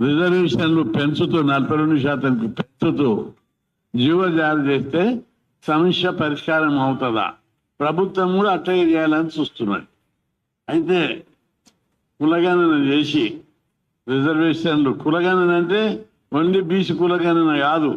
రిజర్వేషన్లు పెంచుతూ నలభై రెండు శాతానికి పెంచుతూ జీవో జారీ చేస్తే సమస్య పరిష్కారం అవుతుందా? ప్రభుత్వం కూడా అట్టే చేయాలని చూస్తున్నది. అయితే కులగణన చేసి రిజర్వేషన్లు కులగణన అంటే ఓన్లీ బీసీ కులగణన కాదు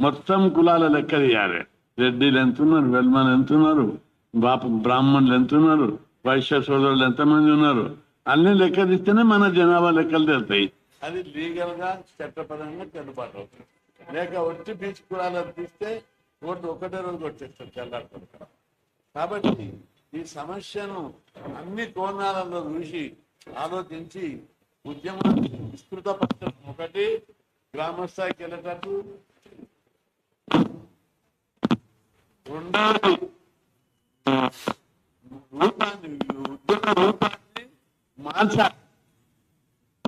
మొత్తం కులాల లెక్క చేయాలి. రెడ్డిలు ఎంతున్నారు వెల్మన్ ఎంతున్నారు బాప బ్రాహ్మణులు ఎంతున్నారు వైశ్య సోదరులు ఎంతమంది ఉన్నారు? అన్ని లెక్క తీస్తేనే మన జనాభా లెక్కలు తెలుతాయి అది లీగల్గా చట్టపరంగా చెల్లుబాటు అవుతుంది. లేక వచ్చి బీచ్ కులాలను తీస్తే ఓటు ఒకటే రోజు వచ్చేస్తారు తెల్లారుతారు కాబట్టి ఈ సమస్యను అన్ని కోణాలలో చూసి ఆలోచించి ఉద్యమాన్ని విస్తృతపరచడం ఒకటి గ్రామ వెళ్ళటట్టు. వెళ్ళేటట్టు రెండవది రూపాన్ని ఉద్యమ రూపాన్ని మార్చాలి.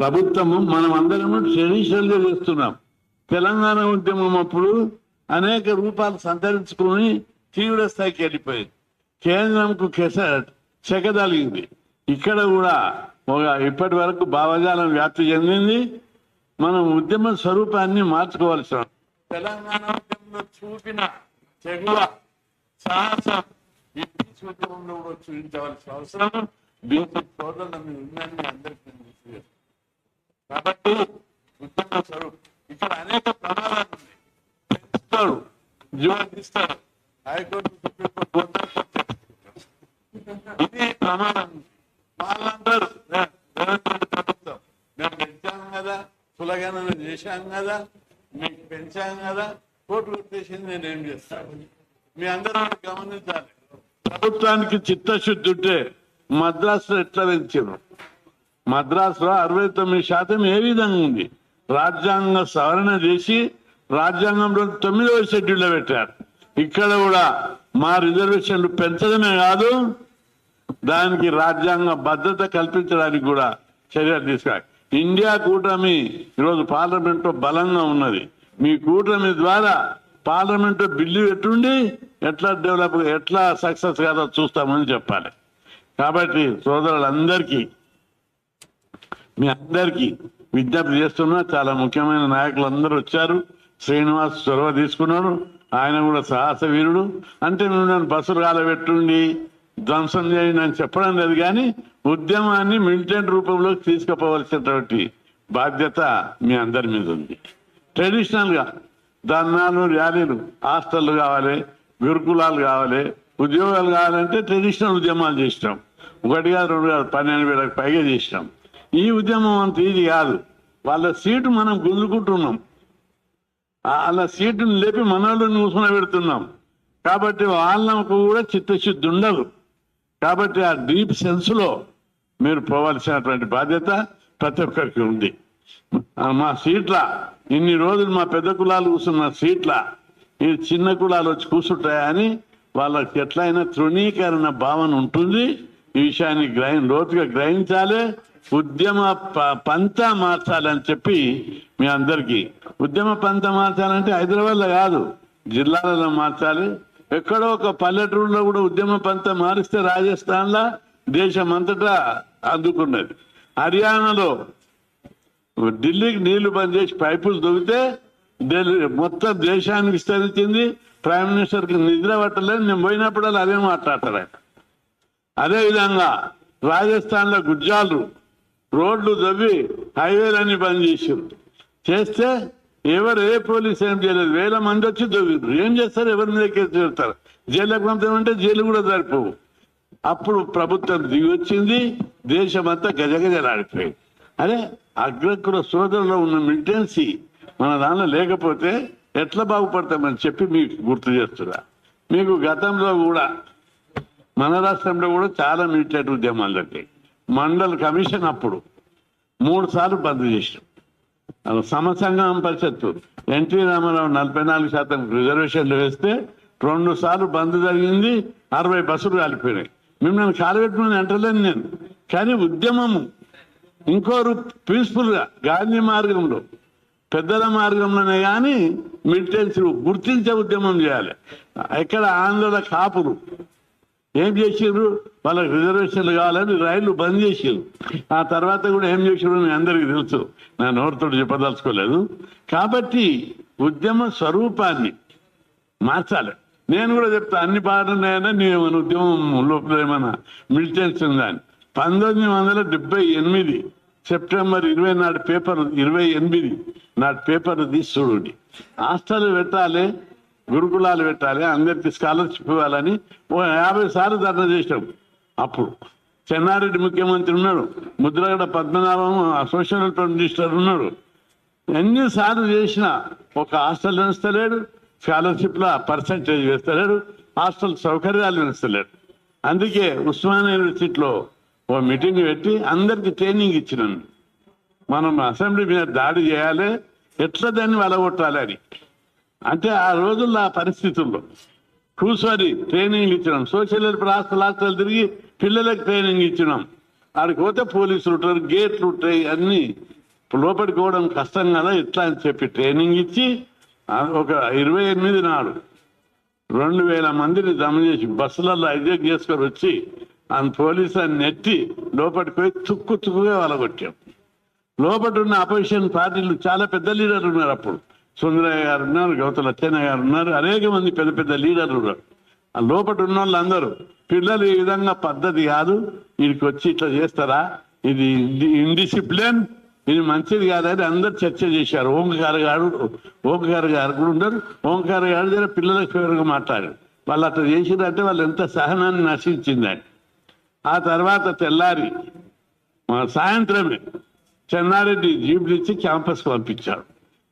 ప్రభుత్వము మనం అందరము ట్రెడిషనల్గా చేస్తున్నాం. తెలంగాణ ఉద్యమం అప్పుడు అనేక రూపాలు సంతరించుకుని తీవ్ర స్థాయికి వెళ్ళిపోయింది. కేంద్రంకు కెస చెకదలిగింది ఇక్కడ కూడా ఒక ఇప్పటి వరకు భావజాలం వ్యాప్తి చెందింది. మనం ఉద్యమ స్వరూపాన్ని మార్చుకోవాల్సిన తెలంగాణ ఉద్యమంలో చూపిన తెగువ సాహసం ఈ ఉద్యమంలో కూడా చూపించవలసిన అవసరం. బీచ్ సోదరులను ఉందని అందరికీ కాబట్టి ఉద్యమ స్వరూపం. ఇక్కడ అనేక ప్రమాదాలు ఉన్నాయి. పెంచుతాడు జీవనం తీస్తాడు హైకోర్టు సుప్రీంకోర్టు ఇది ప్రమాదం. వాళ్ళందరూ "ఏ, ప్రభుత్వం మేము పెంచాం కదా కులగణన చేశాం కదా మీకు పెంచాం కదా కోర్టు కొట్టేసింది నేను ఏం చేస్తాను? మీ అందరూ గమనించాలి. ప్రభుత్వానికి చిత్తశుద్ధి ఉంటే మద్రాసులో ఎట్లా పెంచారు మద్రాసులో అరవై తొమ్మిది శాతం ఏ విధంగా ఉంది? రాజ్యాంగ సవరణ చేసి రాజ్యాంగంలో తొమ్మిదవ షెడ్యూల్లో పెట్టారు. ఇక్కడ కూడా మా రిజర్వేషన్లు పెంచడమే కాదు దానికి రాజ్యాంగ భద్రత కల్పించడానికి కూడా చర్యలు తీసుకోవాలి. ఇండియా కూటమి ఈరోజు పార్లమెంట్లో బలంగా ఉన్నది. మీ కూటమి ద్వారా పార్లమెంట్ బిల్లు ఎట్టుండి ఎట్లా డెవలప్ ఎట్లా సక్సెస్ కాదో చూస్తామని చెప్పాలి. కాబట్టి సోదరులందరికీ మీ అందరికీ విజ్ఞప్తి చేస్తున్నా చాలా ముఖ్యమైన నాయకులు అందరూ వచ్చారు. శ్రీనివాస్ చొరవ తీసుకున్నాడు. ఆయన కూడా సాహస వీరుడు. అంటే నువ్వు నన్ను బస్సులు కాలబెట్టుండి ధ్వంసం చేయండి అని చెప్పడం లేదు కానీ ఉద్యమాన్ని మిలిటెంట్ రూపంలోకి తీసుకుపోవలసినటువంటి బాధ్యత మీ అందరి మీద ఉంది. ట్రెడిషనల్గా ధర్నాలు ర్యాలీలు హాస్టళ్ళు కావాలి గురుకులాలు కావాలి ఉద్యోగాలు కావాలంటే ట్రెడిషనల్ ఉద్యమాలు చేసినాం. ఒకటి కాదు రెండు కాదు పన్నెండు వేలకు పైగా చేసినాం. ఈ ఉద్యమం అంత ఇది కాదు. వాళ్ళ సీటు మనం గుంజుకుంటున్నాం. వాళ్ళ సీటును లేపి మనల్ని కూర్చుని పెడుతున్నాం. కాబట్టి వాళ్ళకు కూడా చిత్తశుద్ధి ఉండదు. కాబట్టి ఆ డీప్ సెన్స్లో మీరు పోవాల్సినటువంటి బాధ్యత ప్రతి ఒక్కరికి ఉంది. మా సీట్ల ఇన్ని రోజులు మా పెద్ద కులాలు కూర్చున్న సీట్ల ఈ చిన్న కులాలు వచ్చి కూర్చుంటాయని వాళ్ళకి ఎట్లయినా తృణీకరణ భావన ఉంటుంది. ఈ విషయాన్ని గ్రహి లోతుగా గ్రహించాలి. ఉద్యమ ప- పంత మార్చాలని చెప్పి మీ అందరికీ. ఉద్యమ పంత మార్చాలంటే హైదరాబాద్లో కాదు జిల్లాలలో మార్చాలి. ఎక్కడో ఒక పల్లెటూరులో కూడా ఉద్యమ పంత మారిస్తే రాజస్థాన్లో దేశం అంతటా అందుకున్నది. హర్యానాలో ఢిల్లీకి నీళ్ళు బంద్ చేసి పైపులు దొగితే మొత్తం దేశానికి విస్తరించింది. ప్రైమ్ మినిస్టర్కి నిద్ర పట్టలేదు. నేను పోయినప్పుడల్లా అదే మాట్లాడతారు ఆయన. అదే విధంగా గుజ్జాలు రోడ్లు దవ్వి హైవేలన్నీ బంద్ చేసారు చేస్తే ఎవరు ఏ పోలీస్ ఏం చేయలేదు. వేల మంది వచ్చి దొవ్విరు ఏం చేస్తారు? ఎవరి మీద కేసు పెడతారు? జైలుకు పంపమంటే జైలు కూడా సరిపోవు. అప్పుడు ప్రభుత్వం దిగి వచ్చింది. అంతా గజగజలాడిపోయింది. అరే అగ్రకుల సోదరులో ఉన్న మిలిటెన్సీ మన దానిలో లేకపోతే ఎట్లా బాగుపడతామని చెప్పి మీకు గుర్తు చేస్తున్నా. మీకు గతంలో కూడా మన రాష్ట్రంలో కూడా చాలా మిలిటరీ ఉద్యమాలు జరిగాయి. మండల కమిషన్ అప్పుడు మూడు సార్లు బంద్ చేసినాం. సమసంగం పరిషత్తు. ఎన్టీ రామారావు నలభై నాలుగు శాతం రిజర్వేషన్లు వేస్తే రెండు సార్లు బంద్ జరిగింది అరవై బస్సులు కాలిపోయినాయి. మిమ్మల్ని కాలబెట్టమని అంటలేను నేను. కానీ ఉద్యమము ఇంకోరు పీస్ఫుల్గా గాంధీ మార్గంలో పెద్దల మార్గంలోనే కానీ మిలిటెన్సీ గుర్తించే ఉద్యమం చేయాలి. ఇక్కడ ఆంధ్రుల కాపులు ఏం చేసిండ్రు? వాళ్ళకి రిజర్వేషన్లు కావాలని రైళ్ళు బంద్ చేసిండ్రు. ఆ తర్వాత కూడా ఏం చేసిండ్రు మీ అందరికీ తెలుసు. నా నోరుతో చెప్పదలుచుకోలేదు. కాబట్టి ఉద్యమ స్వరూపాన్ని మార్చాలి. నేను కూడా చెప్తా అన్ని పాటలున్నాయన్నా నేను ఉద్యమం లోపల ఏమైనా మిలిటెన్స్ ఉందని పంతొమ్మిది వందల డెబ్బై ఎనిమిది సెప్టెంబర్ ఇరవై నాటి పేపర్ ఇరవై ఎనిమిది నాటి పేపర్ తీసి చూడండి హాస్టల్ పెట్టాలి గురుకులాలు పెట్టాలి అందరికి స్కాలర్షిప్ ఇవ్వాలని ఓ యాభై సార్లు ధర్నా చేసాం అప్పుడు చెన్నారెడ్డి ముఖ్యమంత్రి ఉన్నాడు Mudragada Padmanabham social welfare minister ఉన్నాడు. ఎన్నిసార్లు చేసినా ఒక హాస్టల్ వేస్తలేడు స్కాలర్షిప్ల పర్సంటేజ్ వేస్తలేడు హాస్టల్ సౌకర్యాలు వేస్తలేడు అందుకే ఉస్మానియా యూనివర్సిటీలో ఓ మీటింగ్ పెట్టి అందరికి ట్రైనింగ్ ఇచ్చినాను మనం అసెంబ్లీ మీద దాడి చేయాలి ఎట్లా దాన్ని వెలగొట్టాలి అని. అంటే ఆ రోజుల్లో ఆ పరిస్థితుల్లో కూర్చొని ట్రైనింగ్ ఇచ్చినాం. సోషల్ వెల్ఫేర్ హాస్టల్ హాస్టల్ తిరిగి పిల్లలకు ట్రైనింగ్ ఇచ్చినాం. ఆడికి పోతే పోలీసులు ఉంటారు గేట్లు ఉంటాయి అన్ని లోపలికి పోవడం కష్టం కదా ఇట్లా అని చెప్పి ట్రైనింగ్ ఇచ్చి ఒక ఇరవై ఎనిమిది నాడు రెండు వేల మందిని జమ చేసి బస్సులలో హైజాక్ చేసుకొని వచ్చి ఆ పోలీసు అని నెట్టి లోపలికి పోయి తుక్కు తుక్కుగా వలగొట్టాం. లోపల ఉన్న అపోజిషన్ పార్టీలు చాలా పెద్ద లీడర్లు ఉన్నారు అప్పుడు. సుందరయ్య గారు ఉన్నారు గౌతమ లచ్చన్న గారు ఉన్నారు. అనేక మంది పెద్ద పెద్ద లీడర్లు ఉన్నారు. ఆ లోపల ఉన్న వాళ్ళందరూ పిల్లలు ఈ విధంగా పద్ధతి కాదు వీడికి వచ్చి ఇట్లా చేస్తారా? ఇది ఇండిసిప్లిన్ ఇది మంచిది కాదని అందరు చర్చ చేశారు. ఓంకార్ గారు ఓంకార్ గారు కూడా ఉన్నారు. ఓంకార్ గారు దగ్గర పిల్లలకు ఫేవర్గా మాట్లాడారు. వాళ్ళు అట్లా చేసిరంటే వాళ్ళు ఎంత సహనాన్ని నశించిందని ఆ తర్వాత తెల్లారి మా సాయంత్రమే చెన్నారెడ్డి జీపులు ఇచ్చి క్యాంపస్కి పంపించాడు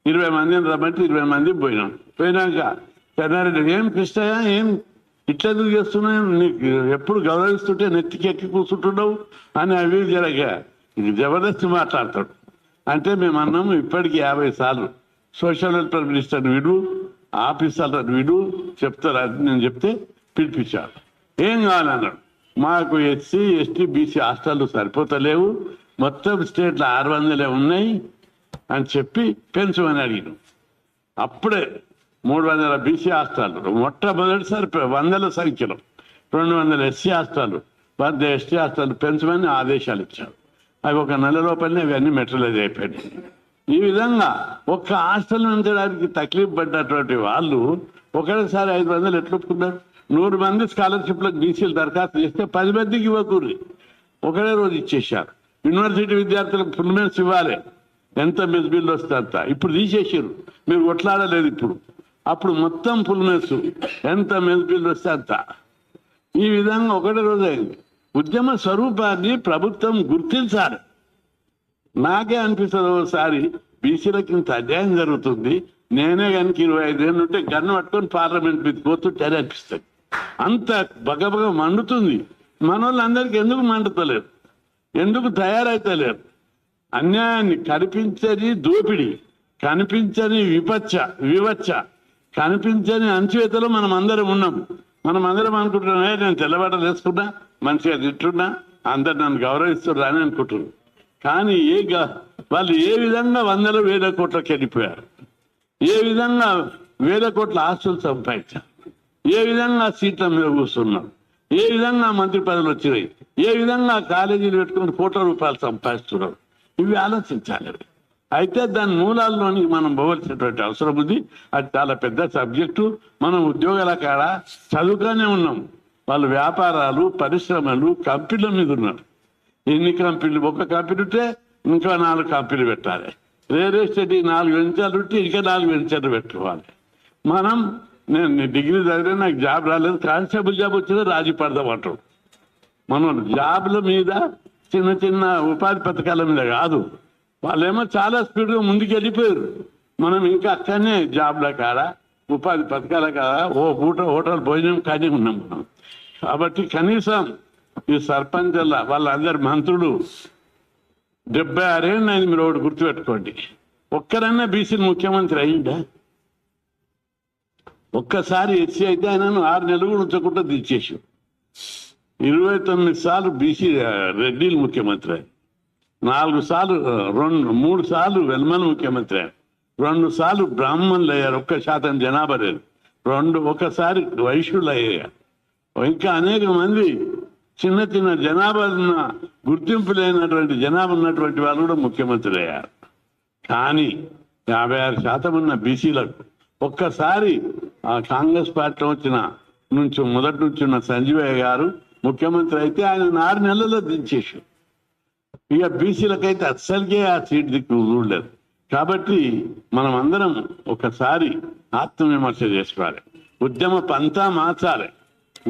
ఇరవై మందిని రమ్మంటే ఇరవై మంది పోయినాం. పోయినాక చెన్నారెడ్డి ఏం కృష్ణయ్య ఏం ఇట్లా ఎందుకు చేస్తున్నావు? నీకు ఎప్పుడు గౌరవిస్తుంటే నెత్తికి ఎక్కి కూర్చుంటున్నావు? అని అవి జరగ. జబర్దస్తి మాట్లాడతాడు. అంటే మేము అన్నాము ఇప్పటికి యాభై సార్లు సోషల్ వెల్ఫేర్ మినిస్టర్ విడు ఆఫీసర్ విడు చెప్తారు అది నేను చెప్తే పిలిపించాడు ఏం కావాలన్నాడు? మాకు ఎస్సీ ఎస్టీ బీసీ హాస్టళ్ళు సరిపోతలేవు. మొత్తం స్టేట్లో ఆరు వందలే ఉన్నాయి. అని చెప్పి పెంచమని అడిగినాం. అప్పుడే మూడు వందల బీసీ హాస్టళ్ళు మొట్టమొదటిసారి వందల సంఖ్యలో రెండు వందల ఎస్సీ హాస్టళ్ళు వంద ఎస్టీ హాస్టళ్ళు పెంచమని ఆదేశాలు ఇచ్చారు. అవి ఒక నెల లోపలనే ఇవన్నీ మెట్రలైజ్ అయిపోయినాయి. ఈ విధంగా ఒక్క హాస్టల్ ఉంచడానికి తక్లీఫ్ పడ్డటువంటి వాళ్ళు ఒకటేసారి ఐదు వందలు ఎట్లొప్పుకున్నారు నూరు మంది స్కాలర్షిప్లకు బీసీలు దరఖాస్తు చేస్తే పది మందికి ఇవ్వకూడదు. ఒకటే రోజు ఇచ్చేశారు. యూనివర్సిటీ విద్యార్థులకు ఫుల్ మెన్స్ ఇవ్వాలి. ఎంత మెజ్బిల్లు వస్తే అంత. ఇప్పుడు తీసేసారు మీరు కొట్లాడలేదు ఇప్పుడు. అప్పుడు మొత్తం ఫుల్ ఎంత మెజ్బిల్లు వస్తే అంత. ఈ విధంగా ఒకటి రోజు అయింది. ఉద్యమ స్వరూపాన్ని ప్రభుత్వం గుర్తించాలి. నాకే అనిపిస్తుంది ఒకసారి బీసీలకు ఇంత అన్యాయం జరుగుతుంది. నేనే కనుక ఇరవై ఐదేళ్ళు ఉంటే గన్ను పట్టుకొని పార్లమెంట్ మీద పోతుంటే అని అనిపిస్తుంది. అంత బగబగ మండుతుంది. మన వాళ్ళందరికీ ఎందుకు మండుతలేరు? ఎందుకు తయారైతలేరు? అన్యాయాన్ని కనిపించని దోపిడి కనిపించని విపచ్చ వివచ్చ కనిపించని అంచువేతలో మనం అందరం ఉన్నాం. మనం అందరం అనుకుంటున్నాం నేను తెల్లబట్టలు వేసుకున్నా మంచిగా తింటున్నా అందరు నన్ను గౌరవిస్తున్నారు అని అనుకుంటున్నాను కానీ ఏ గ- వాళ్ళు ఏ విధంగా వందల వేల కోట్లకు వెళ్ళిపోయారు? ఏ విధంగా వేల కోట్ల ఆస్తులు సంపాదించారు? ఏ విధంగా సీట్ల మీద కూర్చున్నారు? ఏ విధంగా మంత్రి పదవులు వచ్చినాయి? ఏ విధంగా కాలేజీలు పెట్టుకుని కోట్ల రూపాయలు సంపాదిస్తున్నారు? ఇవి ఆలోచించాలి అయితే దాని మూలాల్లోని మనం పోవలసినటువంటి అవసరం ఉంది. అది చాలా పెద్ద సబ్జెక్టు. మనం ఉద్యోగాల కాడ చదువుగానే ఉన్నాం. వాళ్ళు వ్యాపారాలు పరిశ్రమలు కంపెనీల మీద ఉన్నారు. ఎన్ని కంపెనీలు? ఒక కంపెనీ ఉంటే ఇంకా నాలుగు కంపెనీలు పెట్టాలి. రియల్ ఎస్టేట్ నాలుగు వెంచర్లు ఉంటే ఇంకా నాలుగు వెంచర్లు పెట్టుకోవాలి. మనం నేను నీ డిగ్రీ చదివిన నాకు జాబ్ రాలేదు. కానిస్టేబుల్ జాబ్ వచ్చిందో రాజీ పడదాం అంటాడు. మనం జాబ్ల మీద చిన్న చిన్న ఉపాధి పథకాల మీద కాదు. వాళ్ళేమో చాలా స్పీడ్గా ముందుకు వెళ్ళిపోయారు. మనం ఇంకా అక్కడనే జాబ్ల కాడ ఉపాధి పథకాల కాడ ఓ పూట హోటల్ భోజనం కానీ ఉన్నాం మనం. కాబట్టి కనీసం ఈ సర్పంచ్ల వాళ్ళందరి మంత్రులు డెబ్బై ఆరేళ్ళు అయింది మీరు ఒకటి గుర్తుపెట్టుకోండి. ఒక్కరన్నా బీసీ ముఖ్యమంత్రి అయ్యిందా ఒక్కసారి ఎస్సీ అయితే ఆయనను ఆరు నెలలు ఉంచకుండా దించేసి ఇరవై తొమ్మిది సార్లు బీసీ రెడ్డిలు ముఖ్యమంత్రి. నాలుగు సార్లు రెండు మూడు సార్లు వెల్మన్ ముఖ్యమంత్రి. రెండు సార్లు బ్రాహ్మణులు అయ్యారు ఒక్క శాతం జనాభా లేదు. రెండు ఒకసారి వైశ్యులు అయ్యారు. ఇంకా అనేక మంది చిన్న చిన్న జనాభా ఉన్న గుర్తింపు లేనటువంటి జనాభా ఉన్నటువంటి వాళ్ళు కూడా ముఖ్యమంత్రులు అయ్యారు. కానీ యాభై ఆరు శాతం ఉన్న బీసీలకు ఒక్కసారి ఆ కాంగ్రెస్ పార్టీ వచ్చిన నుంచి మొదటి నుంచి ఉన్న సంజీవయ్య గారు ముఖ్యమంత్రి అయితే ఆయన ఆరు నెలల్లో దించేసారు ఇక బీసీలకైతే అస్సలకే ఆ సీట్ దిక్కు చూడలేదు. కాబట్టి మనం అందరం ఒకసారి ఆత్మవిమర్శ చేసుకోవాలి. ఉద్యమ పంతా మార్చాలి.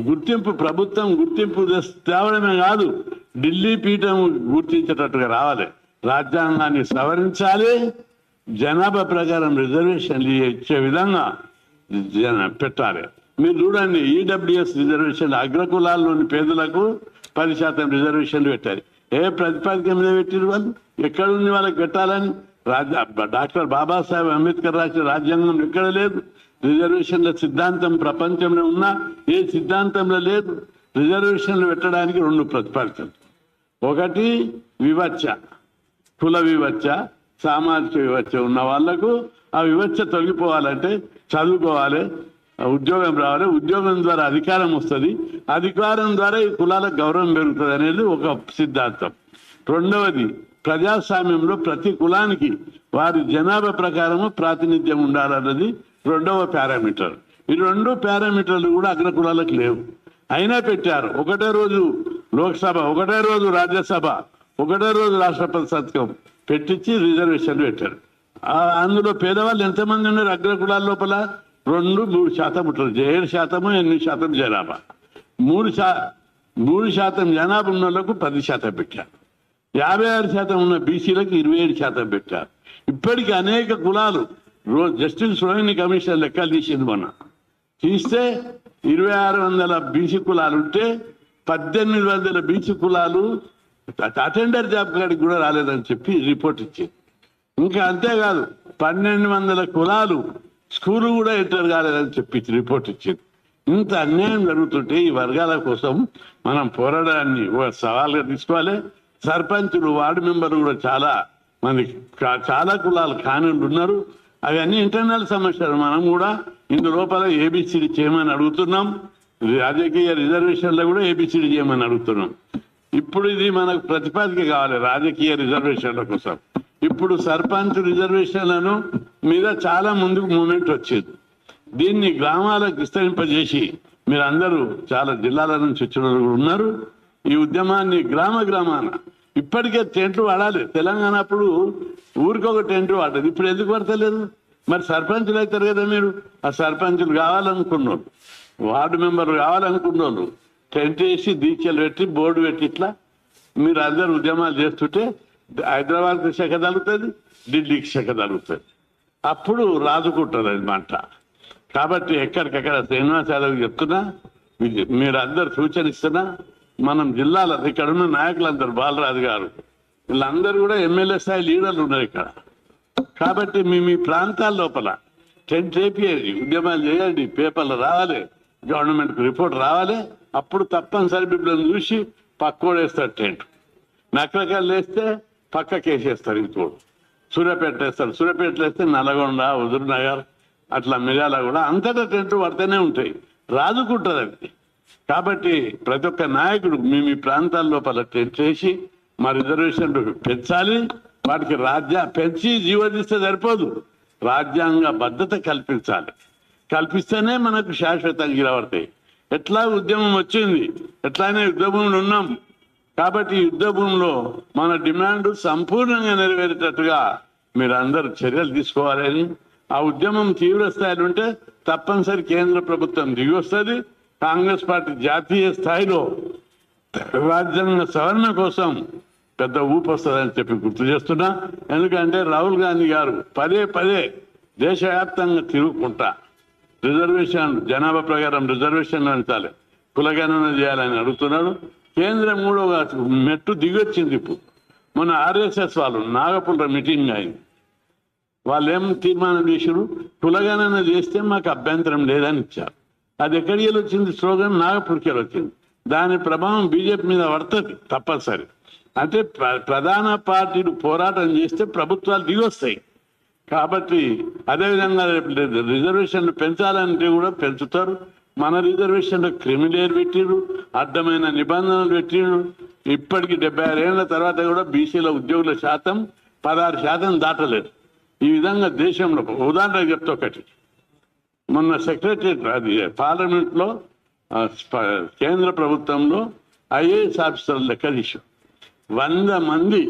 గుర్తింపు ప్రభుత్వం గుర్తింపు తేవడమే కాదు ఢిల్లీ పీఠం గుర్తించేటట్టుగా రావాలి. రాజ్యాంగాన్ని సవరించాలి. జనాభా ప్రకారం రిజర్వేషన్లు ఇచ్చే విధంగా జన పెట్టాలి. మీరు చూడండి ఈడబ్ల్యూఎస్ రిజర్వేషన్ అగ్రకులాల్లోని పేదలకు పది శాతం రిజర్వేషన్లు పెట్టారు. ఏ ప్రతిపాదిక మీద పెట్టారు వాళ్ళు? ఎక్కడుంది వాళ్ళకి పెట్టాలని? డాక్టర్ బాబాసాహెబ్ అంబేద్కర్ రాసిన రాజ్యాంగం ఎక్కడ లేదు? రిజర్వేషన్ల సిద్ధాంతం ప్రపంచంలో ఉన్నా ఏ సిద్ధాంతంలో లేదు? రిజర్వేషన్లు పెట్టడానికి రెండు ప్రతిపాదికలు. ఒకటి వివచ్చ కుల వివచ్చ సామాజిక వివచ్చ ఉన్న వాళ్ళకు ఆ వివచ్చ తొలగిపోవాలంటే చదువుకోవాలి ఉద్యోగం రావాలి ఉద్యోగం ద్వారా అధికారం వస్తుంది. అధికారం ద్వారా ఈ కులాలకు గౌరవం పెరుగుతుంది అనేది ఒక సిద్ధాంతం. రెండవది ప్రజాస్వామ్యంలో ప్రతి కులానికి వారి జనాభా ప్రకారము ప్రాతినిధ్యం ఉండాలన్నది రెండవ పారామీటర్. ఈ రెండు పారామీటర్లు కూడా అగ్ర కులాలకు లేవు. అయినా పెట్టారు. ఒకటే రోజు లోక్సభ ఒకటే రోజు రాజ్యసభ ఒకటే రోజు రాష్ట్రపతి శతకం పెట్టించి రిజర్వేషన్ పెట్టారు. అందులో పేదవాళ్ళు ఎంతమంది ఉన్నారు అగ్ర కులాల లోపల? రెండు మూడు శాతం ఉంటుంది. ఏడు శాతము ఎనిమిది శాతం జనాభా. మూడు శా మూడు శాతం జనాభా ఉన్న వాళ్ళకు పది శాతం పెట్టారు. యాభై ఆరు శాతం ఉన్న బీసీలకు ఇరవై ఏడు శాతం పెట్టారు. ఇప్పటికీ అనేక కులాలు రోజు జస్టిస్ రోహిణి కమిషన్ లెక్కలు తీసింది మొన్న. తీస్తే ఇరవై ఆరు వందల బీసీ కులాలు ఉంటే పద్దెనిమిది వందల బీసీ కులాలు అటెండర్ జాబ్ కాడికి కూడా రాలేదని చెప్పి రిపోర్ట్ ఇచ్చింది. ఇంకా అంతేకాదు పన్నెండు వందల కులాలు స్కూల్ కూడా ఎంటర్ కాలేదని చెప్పి రిపోర్ట్ ఇచ్చింది. ఇంత అన్యాయం జరుగుతుంటే ఈ వర్గాల కోసం మనం పోరాడాన్ని సవాల్గా తీసుకోవాలి. సర్పంచులు వార్డు మెంబర్లు కూడా చాలా మంది చాలా కులాలు కానులు ఉన్నారు. అవన్నీ ఇంటర్నల్ సమస్యలు. మనం కూడా ఇందు లోపల ఏబిసిడి చేయమని అడుగుతున్నాం. రాజకీయ రిజర్వేషన్లో కూడా ఏబిసిడి చేయమని అడుగుతున్నాం. ఇప్పుడు ఇది మనకు ప్రతిపాదిక కావాలి రాజకీయ రిజర్వేషన్ల కోసం. ఇప్పుడు సర్పంచ్ రిజర్వేషన్లను మీద చాలా ముందుకు మూమెంట్ వచ్చేది. దీన్ని గ్రామాలకు విస్తరింపజేసి మీరందరూ చాలా జిల్లాల నుంచి వచ్చిన కూడా ఉన్నారు. ఈ ఉద్యమాన్ని గ్రామ గ్రామాన ఇప్పటికే టెంట్లు వాడాలి. తెలంగాణ అప్పుడు ఊరికొక టెంట్ వాడదు ఇప్పుడు ఎందుకు పడతలేదు మరి సర్పంచులు అవుతారు కదా మీరు. ఆ సర్పంచులు కావాలనుకున్నారు వార్డు మెంబర్లు కావాలనుకున్నారు టెంట్ వేసి దీక్షలు పెట్టి బోర్డు పెట్టి ఇట్లా మీరు అందరు ఉద్యమాలు చేస్తుంటే హైదరాబాద్కి శక తగ్గుతుంది ఢిల్లీకి శక తగ్గుతుంది అప్పుడు రాజుకుంటుంది అనమాట కాబట్టి ఎక్కడికక్కడ శ్రీనివాస్ యాదవ్ చెప్తున్నా మీరు మీరందరూ సూచన ఇస్తున్నా మనం జిల్లాల ఇక్కడ ఉన్న నాయకులందరూ బాలరాజు గారు వీళ్ళందరూ కూడా ఎమ్మెల్యే స్థాయి లీడర్లు ఉన్నారు ఇక్కడ. కాబట్టి మీ మీ ప్రాంతాల లోపల టెంట్ చేపియండి ఉద్యమాలు చేయండి పేపర్లు రావాలి గవర్నమెంట్కి రిపోర్ట్ రావాలి అప్పుడు తప్పనిసరి బిడ్డలను చూసి పక్కోడేస్తారు టెంట్. నకరకాయలు వేస్తే పక్కకి వేసేస్తారు ఇంకోడు. సూర్యాపేట వేస్తారు. సూర్యాపేటలో వేస్తే నల్గొండ హుజూర్ నగర్ అట్లా మిర్యాల కూడా అంతటా టెంట్ పడితేనే ఉంటాయి. రాజుకుంటుంది అది. కాబట్టి ప్రతి ఒక్క నాయకుడు మీ మీ ప్రాంతాల లోపల టెంట్ వేసి మా రిజర్వేషన్లు పెంచాలి. వాటికి రాజ్య పెంచి జీవదిస్తే సరిపోదు. రాజ్యాంగ భద్రత కల్పించాలి. కల్పిస్తేనే మనకు శాశ్వతంగా నిలబడతాయి. ఎట్లా ఉద్యమం వచ్చింది? ఎట్లానే ఉద్యమంలో భూములు ఉన్నాం. కాబట్టి యుద్ధ భూమిలో మన డిమాండ్ సంపూర్ణంగా నెరవేరేటట్టుగా మీరు అందరూ చర్యలు తీసుకోవాలని ఆ ఉద్యమం తీవ్ర స్థాయిలో ఉంటే తప్పనిసరి కేంద్ర ప్రభుత్వం దిగి వస్తుంది. కాంగ్రెస్ పార్టీ జాతీయ స్థాయిలో రాజ్యాంగ సవరణ కోసం పెద్ద ఊపు వస్తుందని చెప్పి గుర్తు చేస్తున్నా. ఎందుకంటే రాహుల్ గాంధీ గారు పదే పదే దేశవ్యాప్తంగా తిరుగుకుంటా. రిజర్వేషన్ జనాభా ప్రకారం రిజర్వేషన్ అంచాలి కులగణన చేయాలని అడుగుతున్నాడు. కేంద్రం కూడా మెట్టు దిగొచ్చింది ఇప్పుడు. మన ఆర్ఎస్ఎస్ వాళ్ళు నాగపుర మీటింగ్ అయింది. వాళ్ళు ఏం తీర్మానం చేశారు కులగణన చేస్తే మాకు అభ్యంతరం లేదని ఇచ్చారు. అది ఎక్కడికి వచ్చింది? స్లోగన్ నాగపూర్కి వెళ్ళి వచ్చింది. దాని ప్రభావం బీజేపీ మీద పడుతుంది తప్పనిసరి. అంటే ప్ర- ప్రధాన పార్టీలు పోరాటం చేస్తే ప్రభుత్వాలు దిగొస్తాయి. కాబట్టి అదేవిధంగా రేపు రిజర్వేషన్లు పెంచాలంటే కూడా పెంచుతారు. మన రిజర్వేషన్లో క్రిమిలేర్ పెట్టిరు అడ్డమైన నిబంధనలు పెట్టిరు ఇప్పటికి డెబ్బై ఆరేళ్ళ తర్వాత కూడా బీసీల ఉద్యోగుల శాతం పదహారు శాతం దాటలేదు. ఈ విధంగా దేశంలో ఉదాహరణ చెప్తా ఒకటి. మొన్న సెక్రటరియట్ అది పార్లమెంట్లో కేంద్ర ప్రభుత్వంలో ఐఏఎస్ ఆఫీసర్లు లెక్క తీశాం వంద మంది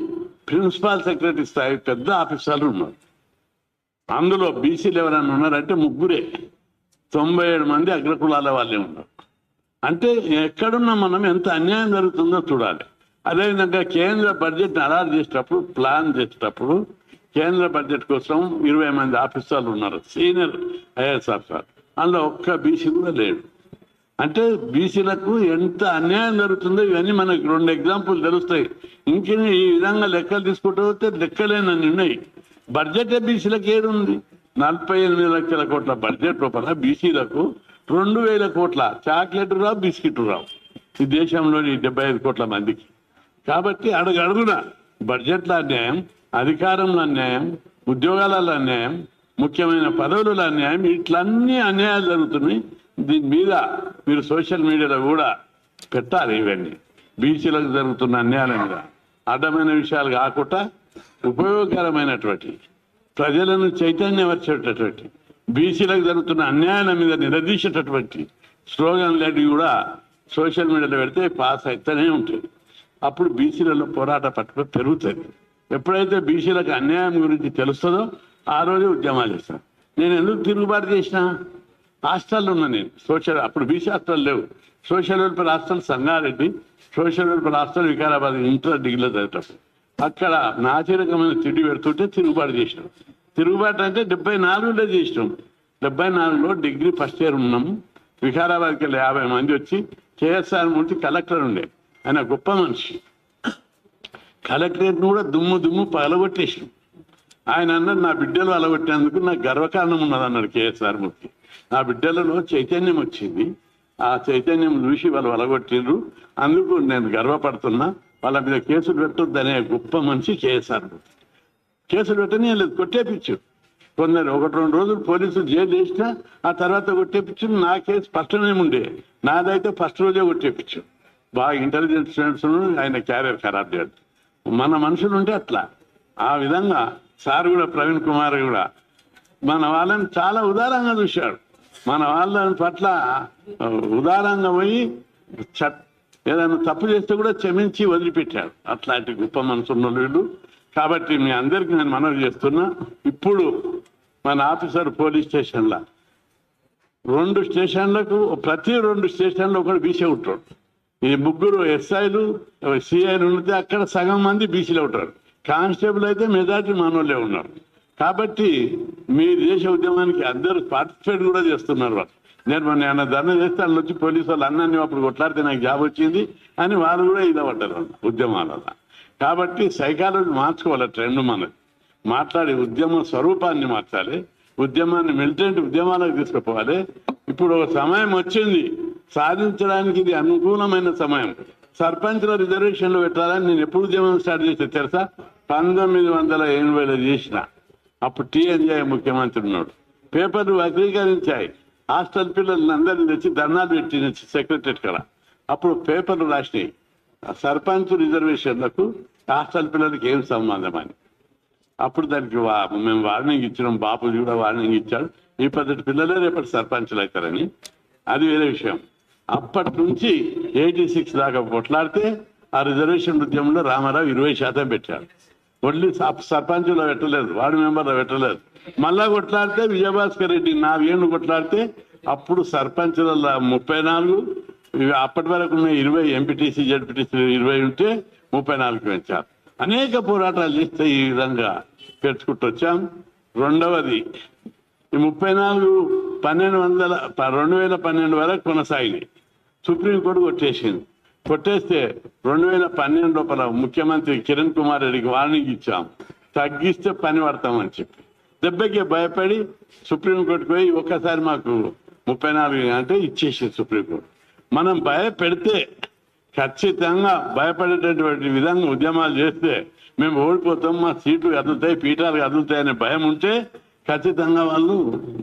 ప్రిన్సిపాల్ సెక్రటరీ స్థాయి పెద్ద ఆఫీసర్లు ఉన్నారు. అందులో బీసీలు ఎవరైనా ఉన్నారంటే ముగ్గురే. తొంభై ఏడు మంది అగ్రకులాల వాళ్ళే ఉన్నారు. అంటే ఎక్కడున్నా మనం ఎంత అన్యాయం జరుగుతుందో చూడాలి. అదేవిధంగా కేంద్ర బడ్జెట్ అలాట్ చేసేటప్పుడు ప్లాన్ చేసేటప్పుడు కేంద్ర బడ్జెట్ కోసం ఇరవై మంది ఆఫీసర్లు ఉన్నారు సీనియర్ ఐఏఎస్ ఆఫీసర్. అందులో ఒక్క బీసీ కూడా లేడు. అంటే బీసీలకు ఎంత అన్యాయం జరుగుతుందో ఇవన్నీ మనకు రెండు ఎగ్జాంపుల్ తెలుస్తాయి. ఇంకా ఈ విధంగా లెక్కలు తీసుకుంటూ లెక్కలేనని ఉన్నాయి. బడ్జెట్ బీసీలకు ఏది ఉంది నలభై ఎనిమిది లక్షల కోట్ల బడ్జెట్ లోపల బీసీలకు రెండు వేల కోట్ల చాక్లెట్ రావు బిస్కెట్ రావు ఈ దేశంలోని డెబ్బై ఐదు కోట్ల మందికి. కాబట్టి అడుగు అడుగున బడ్జెట్ల అన్యాయం అధికారంలో అన్యాయం ఉద్యోగాలలో అన్యాయం ముఖ్యమైన పదవులలో అన్యాయం ఇట్లన్నీ అన్యాయాలు జరుగుతున్నాయి. దీని మీద మీరు సోషల్ మీడియాలో కూడా పెట్టాలి ఇవన్నీ. బీసీలకు జరుగుతున్న అన్యాయాల మీద అడ్డమైన విషయాలు కాకుండా ఉపయోగకరమైనటువంటి ప్రజలను చైతన్యపరిచేటటువంటి బీసీలకు జరుగుతున్న అన్యాయాల మీద నిలదీసేటటువంటి స్లోగన్ లాంటివి కూడా సోషల్ మీడియాలో పెడితే పాస్ అవుతూనే ఉంటుంది. అప్పుడు బీసీలలో పోరాట పట్టుకు పెరుగుతుంది. ఎప్పుడైతే బీసీలకు అన్యాయం గురించి తెలుస్తుందో ఆ రోజే ఉద్యమాలు చేస్తాను నేను ఎందుకు తిరుగుబాటు చేసిన? హాస్టల్లో ఉన్నా నేను. సోషల్ అప్పుడు బీసీ హాస్టల్ లేవు. Social welfare hostel Sangareddy social welfare hostel Vikarabad inter డిగ్రీలో చదివేటప్పుడు. అక్కడ నాసిరకమైన తిండి పెడుతుంటే తిరుగుబాటు చేసినాం. తిరుగుబాటు అంటే డెబ్బై నాలుగులో చేసినాం. డెబ్బై నాలుగులో డిగ్రీ ఫస్ట్ ఇయర్ ఉన్నాం. వికారాబాద్కి వెళ్ళి యాభై మంది వచ్చి కేఎస్ఆర్ మూర్తి కలెక్టర్ ఉండే. ఆయన గొప్ప మనిషి. కలెక్టరేట్ను కూడా దుమ్ము దుమ్ము పగలగొట్టేసాం ఆయన అన్నాడు నా బిడ్డలు అలగొట్టేందుకు నాకు గర్వకారణం ఉన్నది అన్నాడు కేఎస్ఆర్ మూర్తి. నా బిడ్డలలో చైతన్యం వచ్చింది. ఆ చైతన్యం చూసి వాళ్ళు అలగొట్టిండ్రు. అందుకు నేను గర్వపడుతున్నా. వాళ్ళ మీద కేసులు పెట్టొద్దనే గొప్ప మనిషి కేఎస్ఆర్ కేసులు పెట్టని లేదు కొట్టేపించు కొందరు ఒకటి రెండు రోజులు పోలీసులు జైలు వేసినా ఆ తర్వాత కొట్టేపించు నా కేసు ఫస్ట్ నేమ్ ఉండే. నాదైతే ఫస్ట్ రోజే కొట్టేపించు బాగా ఇంటెలిజెన్స్ స్టూడెంట్స్ ఆయన క్యారియర్ ఖరాబ్ చేయడు మన మనుషులు ఉంటే అట్లా. ఆ విధంగా సార్ కూడా ప్రవీణ్ కుమార్ కూడా మన వాళ్ళని చాలా ఉదారంగా చూశాడు. మన వాళ్ళ పట్ల ఉదారంగా పోయి చట్ ఏదైనా తప్పు చేస్తే కూడా క్షమించి వదిలిపెట్టాడు అట్లాంటి గొప్ప మనసున్న వీళ్ళు కాబట్టి మీ అందరికీ నేను మనవి చేస్తున్నా. ఇప్పుడు మన ఆఫీసర్ పోలీస్ స్టేషన్లో రెండు స్టేషన్లకు ప్రతి రెండు స్టేషన్లో ఒకటి బీసీ ఉంటాడు. ఈ ముగ్గురు ఎస్ఐలు సిఐలు ఉంటే అక్కడ సగం మంది బీసీలు ఉంటారు. కానిస్టేబుల్ అయితే మెజార్టీ మనోళ్ళే ఉన్నారు. కాబట్టి మీ దేశ ఉద్యమానికి అందరూ పార్టిసిపేట్ కూడా చేస్తున్నారు వాళ్ళు. నేను మొన్న ధర్నా చేస్తే అందులో వచ్చి పోలీసు వాళ్ళు అన్నీ అప్పుడు కొట్లాడితే నాకు జాబ్ వచ్చింది అని వాళ్ళు కూడా ఇదపడ్డారు ఉద్యమాలలో కాబట్టి సైకాలజీ మార్చుకోవాలి ట్రెండ్ మనది మాట్లాడి ఉద్యమ స్వరూపాన్ని మార్చాలి ఉద్యమాన్ని మిలిటెంట్ ఉద్యమాలకు తీసుకుపోవాలి. ఇప్పుడు ఒక సమయం వచ్చింది సాధించడానికి ఇది అనుకూలమైన సమయం. సర్పంచ్ల రిజర్వేషన్లు పెట్టాలని నేను ఎప్పుడు ఉద్యమం స్టార్ట్ చేసే తెలుసా? పంతొమ్మిది వందల ఎనభైలో చేసిన. అప్పుడు టీఎన్జే ముఖ్యమంత్రి ఉన్నాడు. పేపర్లు వక్రీకరించాయి. హాస్టల్ పిల్లల్ని అందరిని తెచ్చి ధర్నాలు పెట్టి సెక్రటరీ కదా అప్పుడు పేపర్లు రాసినాయి. సర్పంచ్ రిజర్వేషన్లకు హాస్టల్ పిల్లలకి ఏం సంబంధం అని. అప్పుడు దానికి వా- మేము వార్నింగ్ ఇచ్చినాం బాపు కూడా వార్నింగ్ ఇచ్చాడు. ఈ పద్ధతి పిల్లలే రేపటి సర్పంచులు అవుతారని. అది వేరే విషయం. అప్పటి నుంచి ఎయిటీ సిక్స్ దాకా కొట్లాడితే ఆ రిజర్వేషన్ ఉద్యమంలో రామారావు ఇరవై శాతం పెట్టాడు. ఓన్లీ సర్పంచులో పెట్టలేదు వార్డు మెంబర్లో పెట్టలేదు. మళ్ళా కొట్లాడితే విజయభాస్కర్ రెడ్డి నాలుగేళ్ళు కొట్లాడితే అప్పుడు సర్పంచుల ముప్పై నాలుగు అప్పటి వరకు ఉన్న ఇరవై ఎంపీటీసీ జడ్పీటీసీ ఇరవై ఉంటే ముప్పై నాలుగు పెంచారు. అనేక పోరాటాలు చేస్తే ఈ విధంగా పెట్టుకుంటూ వచ్చాం రెండవది ఈ ముప్పై నాలుగు పన్నెండు వందల ప- రెండు వేల పన్నెండు వరకు కొనసాగింది సుప్రీంకోర్టు కొట్టేసింది. కొట్టేస్తే రెండు వేల పన్నెండు లోపల ముఖ్యమంత్రి కిరణ్ కుమార్ రెడ్డికి వార్నింగ్ ఇచ్చాం. తగ్గిస్తే పని పడతామని చెప్పి. దెబ్బకి భయపడి సుప్రీంకోర్టుకు పోయి ఒక్కసారి మాకు ముప్పై నాలుగు అంటే ఇచ్చేసింది సుప్రీంకోర్టు. మనం భయపెడితే ఖచ్చితంగా భయపడేటటువంటి విధంగా ఉద్యమాలు చేస్తే మేము ఓడిపోతాం మా సీట్లు కదులుతాయి పీఠాలు కదులుతాయి అనే భయం ఉంటే ఖచ్చితంగా వాళ్ళు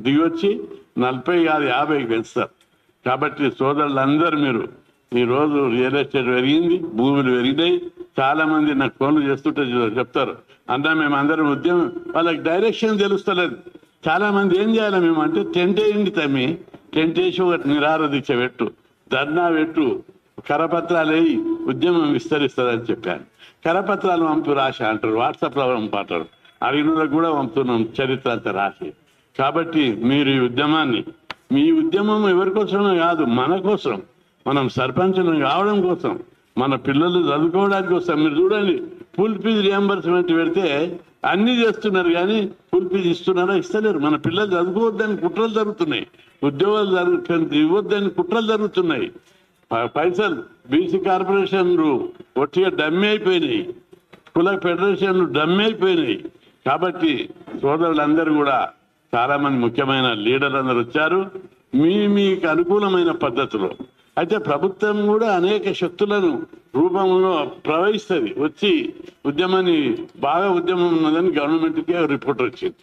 దిగొచ్చి నలభై కాదు యాభైకి పెంచుతారు. కాబట్టి సోదరులందరూ మీరు ఈ రోజు రియల్ ఎస్టేట్ పెరిగింది భూములు పెరిగినాయి చాలా మంది నాకు ఫోన్లు చేస్తుంటే చెప్తారు అన్నా మేము అందరం ఉద్యమం వాళ్ళకి డైరెక్షన్ తెలుస్తలేదు. చాలా మంది ఏం చేయాలి మేము అంటే టెంట్ వేయండి తమ్మి. టెంట్ వేసి ఒకటి నిరాహార దీక్ష పెట్టు. ధర్నా పెట్టు. కరపత్రాలు వేయి ఉద్యమం విస్తరిస్తుందని చెప్పాను. కరపత్రాలు పంపు రాసి అంటారు. వాట్సాప్లో పంపంటారు. అడిగినలకు కూడా పంపుతున్నాం చరిత్ర అంతా రాసి. కాబట్టి మీరు ఈ ఉద్యమాన్ని మీ ఉద్యమం ఎవరి కోసమే కాదు మన కోసం మనం సర్పంచులు కావడం కోసం మన పిల్లలు చదువుకోవడానికి కోసం మీరు చూడండి ఫుల్ ఫీజు రియంబర్స్మెంట్ పెడితే అన్ని చేస్తున్నారు కానీ ఫుల్ ఫీజు ఇస్తున్నారా ఇస్తలేరు. మన పిల్లలు చదువుకోవద్దని కుట్రలు జరుగుతున్నాయి. ఉద్యోగాలు జరుగు ఇవ్వద్దని కుట్రలు జరుగుతున్నాయి. పైసలు బీసీ కార్పొరేషన్లు ఒట్టిగా డమ్మి అయిపోయినాయి. కుల ఫెడరేషన్లు డమ్మి అయిపోయినాయి. కాబట్టి సోదరులందరూ కూడా చాలామంది ముఖ్యమైన లీడర్లు అందరు వచ్చారు. మీ మీకు అనుకూలమైన పద్ధతిలో అయితే ప్రభుత్వం కూడా అనేక శక్తులను రూపంలో ప్రవహిస్తుంది. వచ్చి ఉద్యమాన్ని బాగా ఉద్యమం ఉన్నదని గవర్నమెంట్కి రిపోర్ట్ వచ్చింది.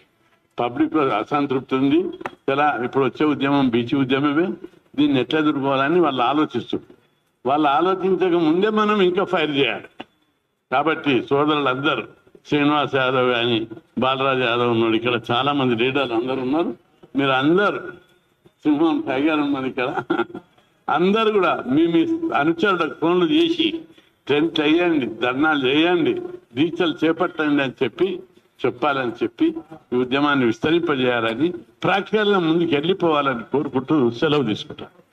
పబ్లిక్లో అసంతృప్తి ఉంది. ఇలా ఇప్పుడు వచ్చే ఉద్యమం బీచ్ ఉద్యమమే. దీన్ని ఎట్లా ఎదుర్కోవాలని వాళ్ళు ఆలోచిస్తారు వాళ్ళు ఆలోచించక ముందే మనం ఇంకా ఫైర్ చేయాలి. కాబట్టి సోదరులందరూ శ్రీనివాస్ యాదవ్ కానీ బాలరాజ్ యాదవ్ ఉన్నాడు ఇక్కడ చాలా మంది లీడర్లు అందరు ఉన్నారు. మీరు అందరు సింహం టైగర్ ఉన్నది ఇక్కడ. అందరు కూడా మీ మీ అనుచరులకు ఫోన్లు చేసి టెంట్ వేయండి ధర్నాలు చేయండి దీక్షలు చేపట్టండి అని చెప్పి చెప్పాలని చెప్పి ఈ ఉద్యమాన్ని విస్తరింపజేయాలని ప్రాక్టికల్గా ముందుకు వెళ్ళిపోవాలని కోరుకుంటూ సెలవు తీసుకుంటాను.